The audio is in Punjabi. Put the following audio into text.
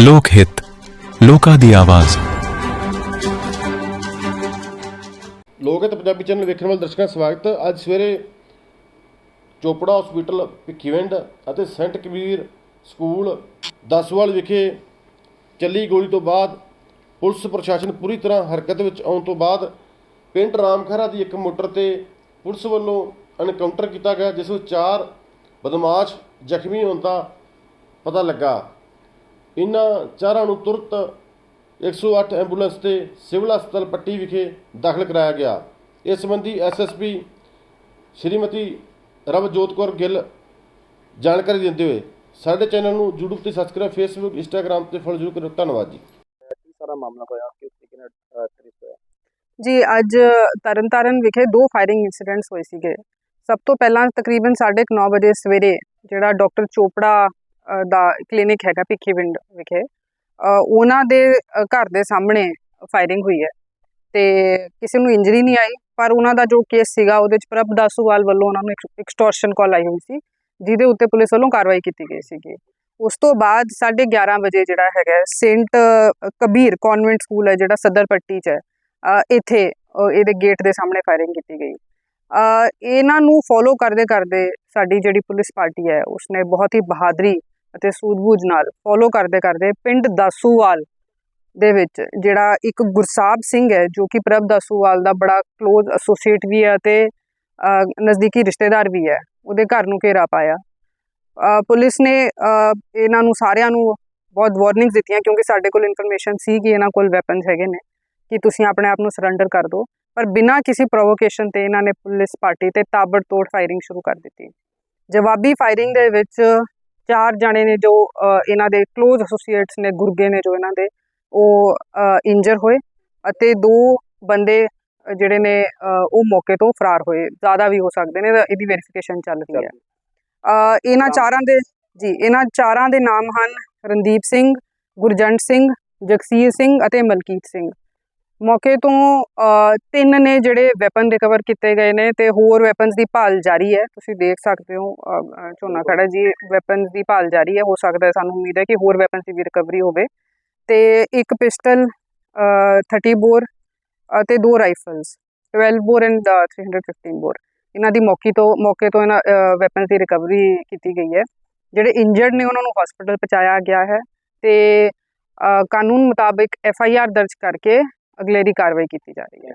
ਲੋਕ ਹਿੱਤ, ਲੋਕਾਂ ਦੀ ਆਵਾਜ਼ ਲੋਕ ਹੈ ਪੰਜਾਬੀ ਚੈਨਲ ਵੇਖਣ ਵਾਲੇ ਦਰਸ਼ਕਾਂ ਦਾ ਸਵਾਗਤ ਹੈ। ਅੱਜ ਸਵੇਰੇ ਚੋਪੜਾ ਹਸਪੀਟਲ ਭਿੱਖੀਵਿੰਡ ਅਤੇ ਸੈਂਟ ਕਬੀਰ ਸਕੂਲ, ਦਸਵਾਲ ਵਿਖੇ ਚੱਲੀ ਗੋਲੀ ਤੋਂ ਬਾਅਦ ਪੁਲਿਸ ਪ੍ਰਸ਼ਾਸਨ ਪੂਰੀ ਤਰ੍ਹਾਂ ਹਰਕਤ ਵਿੱਚ ਆਉਣ ਤੋਂ ਬਾਅਦ ਪਿੰਡ ਰਾਮਖਰਾ ਦੀ ਇੱਕ ਮੋਟਰ ਤੇ ਪੁਲਿਸ ਵੱਲੋਂ ਐਨਕਾਊਂਟਰ ਕੀਤਾ ਗਿਆ, ਜਿਸ ਵਿੱਚ ਚਾਰ ਬਦਮਾਸ਼ ਜ਼ਖਮੀ ਹੋਣ ਦਾ ਪਤਾ ਲੱਗਾ ਇਨ੍ਹਾਂ ਚਾਰਾਂ ਨੂੰ ਤੁਰਤ 108 ਐਂਬੂਲੈਂਸ ਤੇ ਸਿਵਲ ਹਸਪਤਾਲ ਪੱਟੀ ਵਿਖੇ ਦਾਖਲ ਕਰਾਇਆ ਗਿਆ। ਇਸ ਸੰਬੰਧੀ ਐਸਐਸਪੀ ਸ਼੍ਰੀਮਤੀ ਰਵਜੋਤ ਕੌਰ ਗਿੱਲ ਜਾਣਕਾਰੀ ਦਿੰਦੇ ਹੋਏ ਸਾਡੇ ਚੈਨਲ ਨੂੰ YouTube ਤੇ ਸਬਸਕ੍ਰਾਈਬ Facebook Instagram ਤੇ ਫੋਲੋ ਜ਼ਰੂਰ ਕਰੋ ਧੰਨਵਾਦ ਜੀ। ਕੀ ਸਾਰਾ ਮਾਮਲਾ ਹੋਇਆ ਕਿਸ ਤਰੀਕੇ ਨਾਲ ਟ੍ਰੇਸ ਹੋਇਆ? ਜੀ ਅੱਜ ਤਰਨਤਾਰਨ ਵਿਖੇ ਦੋ ਫਾਇਰਿੰਗ ਇਨਸੀਡੈਂਟਸ ਹੋਏ ਸੀਗੇ। ਸਭ ਤੋਂ ਪਹਿਲਾਂ ਤਕਰੀਬਨ 9:30 ਵਜੇ ਸਵੇਰੇ ਜਿਹੜਾ ਡਾਕਟਰ ਚੋਪੜਾ ਦਾ ਕਲੀਨਿਕ ਹੈਗਾ ਭਿੱਖੀਵਿੰਡ ਵਿਖੇ। ਉਹਨਾਂ ਦੇ ਘਰ ਦੇ ਸਾਹਮਣੇ ਫਾਇਰਿੰਗ ਹੋਈ ਹੈ। ਤੇ ਕਿਸੇ ਨੂੰ ਇੰਜਰੀ ਨਹੀਂ ਆਈ, ਪਰ ਉਹਨਾਂ ਦਾ ਜੋ ਕੇਸ ਸੀਗਾ, ਉਹਦੇ ਚ ਪ੍ਰਭ ਦਾਸੂਵਾਲ ਵੱਲੋਂ ਉਹਨਾਂ ਨੂੰ ਐਕਸਟੋਰਸ਼ਨ ਕਾਲ ਆਈ ਹੋਈ ਸੀ, ਜਿਹਦੇ ਉੱਤੇ ਪੁਲਿਸ ਵੱਲੋਂ ਕਾਰਵਾਈ ਕੀਤੀ ਗਈ ਸੀਗੀ। ਉਸ ਤੋਂ ਬਾਅਦ 11:30 ਵਜੇ ਜਿਹੜਾ ਹੈਗਾ, ਸੇਂਟ ਕਬੀਰ ਕਨਵੈਂਟ ਸਕੂਲ ਹੈ, ਜਿਹੜਾ ਸਦਰ ਪੱਟੀ 'ਚ ਹੈ ਇੱਥੇ ਇਹਦੇ ਗੇਟ ਦੇ ਸਾਹਮਣੇ ਫਾਇਰਿੰਗ ਕੀਤੀ ਗਈ। ਇਹਨਾਂ ਨੂੰ ਫੋਲੋ ਕਰਦੇ ਕਰਦੇ ਸਾਡੀ ਜਿਹੜੀ ਪੁਲਿਸ ਪਾਰਟੀ ਹੈ, ਉਸਨੇ ਬਹੁਤ ਹੀ ਬਹਾਦਰੀ ਅਤੇ ਸੂਝ-ਬੂਝ ਨਾਲ ਫੋਲੋ ਕਰਦੇ ਕਰਦੇ ਪਿੰਡ ਦਾਸੂਵਾਲ ਦੇ ਵਿੱਚ ਜਿਹੜਾ ਇੱਕ ਗੁਰਸਾਹਿਬ ਸਿੰਘ ਹੈ, ਜੋ ਕਿ ਪ੍ਰਭ ਦਾਸੂਵਾਲ ਦਾ ਬੜਾ ক্লোਜ਼ ਐਸੋਸੀਏਟ ਵੀ ਹੈ ਅਤੇ ਨਜ਼ਦੀਕੀ ਰਿਸ਼ਤੇਦਾਰ ਵੀ ਹੈ, ਉਹਦੇ ਘਰ ਨੂੰ ਘੇਰਾ ਪਾਇਆ। ਪੁਲਿਸ ਨੇ ਇਹਨਾਂ ਨੂੰ ਸਾਰਿਆਂ ਨੂੰ ਬਹੁਤ ਵਾਰਨਿੰਗਸ ਦਿੱਤੀਆਂ ਕਿਉਂਕਿ ਸਾਡੇ ਕੋਲ ਇਨਫੋਰਮੇਸ਼ਨ ਸੀ ਕਿ ਇਹਨਾਂ ਕੋਲ ਵੈਪਨਸ ਹੈਗੇ ਨੇ, ਕਿ ਤੁਸੀਂ ਆਪਣੇ ਆਪ ਨੂੰ ਸਰੈਂਡਰ ਕਰ ਦਿਓ। ਪਰ ਬਿਨਾਂ ਕਿਸੇ ਪ੍ਰੋਵੋਕੇਸ਼ਨ ਤੇ ਇਹਨਾਂ ਨੇ ਪੁਲਿਸ ਪਾਰਟੀ ਤੇ ਤਾਬੜਤੋੜ ਫਾਇਰਿੰਗ ਸ਼ੁਰੂ ਕਰ ਦਿੱਤੀ। ਜਵਾਬੀ ਫਾਇਰਿੰਗ ਦੇ ਵਿੱਚ ਚਾਰ ਜਾਣੇ ਨੇ ਜੋ ਇਹਨਾਂ ਦੇ ক্লোਜ਼ ਐਸੋਸੀਏਟਸ ਨੇ ਗੁਰਗੇ ਨੇ ਜੋ ਇਹਨਾਂ ਦੇ ਉਹ ਇੰਜਰ ਹੋਏ ਅਤੇ ਦੋ ਬੰਦੇ ਜਿਹੜੇ ਨੇ ਉਹ ਮੌਕੇ ਤੋਂ ਫਰਾਰ ਹੋਏ। ਜ਼ਿਆਦਾ ਵੀ ਹੋ ਸਕਦੇ ਨੇ ਇਹਦੀ ਵੈਰੀਫਿਕੇਸ਼ਨ ਚੱਲ ਰਹੀ ਹੈ। ਇਹਨਾਂ ਚਾਰਾਂ ਦੇ ਜੀ ਇਹਨਾਂ ਚਾਰਾਂ ਦੇ ਨਾਮ ਹਨ ਰਣਦੀਪ ਸਿੰਘ ਗੁਰਜੰਟ ਸਿੰਘ ਜਗਸੀਰ ਸਿੰਘ ਅਤੇ ਮਲਕੀਤ ਸਿੰਘ। ਮੌਕੇ ਤੋਂ ਤਿੰਨ ਨੇ ਜਿਹੜੇ ਵੈਪਨ ਰਿਕਵਰ ਕੀਤੇ ਗਏ ਨੇ ਤੇ ਹੋਰ ਵੈਪਨਸ ਦੀ ਭਾਲ ਜਾਰੀ ਹੈ। ਤੁਸੀਂ ਦੇਖ ਸਕਦੇ ਹੋ ਝੋਨਾ ਖੜਾ ਜੀ ਵੈਪਨਸ ਦੀ ਭਾਲ ਜਾਰੀ ਹੈ। ਹੋ ਸਕਦਾ ਹੈ ਸਾਨੂੰ ਉਮੀਦ ਹੈ ਕਿ ਹੋਰ ਵੈਪਨਸ ਦੀ ਵੀ ਰਿਕਵਰੀ ਹੋਵੇ। ਤੇ ਇੱਕ ਪਿਸਟਲ 30 ਬੋਰ ਅਤੇ ਦੋ ਰਾਈਫਲਸ 12 ਬੋਰ ਐਂਡ 315 ਬੋਰ ਇਹਨਾਂ ਦੀ ਮੌਕੇ ਤੋਂ ਮੌਕੇ ਤੋਂ ਇਹਨਾਂ ਵੈਪਨਸ ਦੀ ਰਿਕਵਰੀ ਕੀਤੀ ਗਈ ਹੈ। ਜਿਹੜੇ ਇੰਜਰਡ ਨੇ, ਉਹਨਾਂ ਨੂੰ ਹਸਪੀਟਲ ਪਹੁੰਚਾਇਆ ਗਿਆ ਹੈ। ਤੇ ਕਾਨੂੰਨ ਮੁਤਾਬਿਕ ਐਫ ਆਈ ਆਰ ਦਰਜ ਕਰਕੇ ਅਗਲੇਰੀ ਕਾਰਵਾਈ ਕੀਤੀ ਜਾ ਰਹੀ ਹੈ।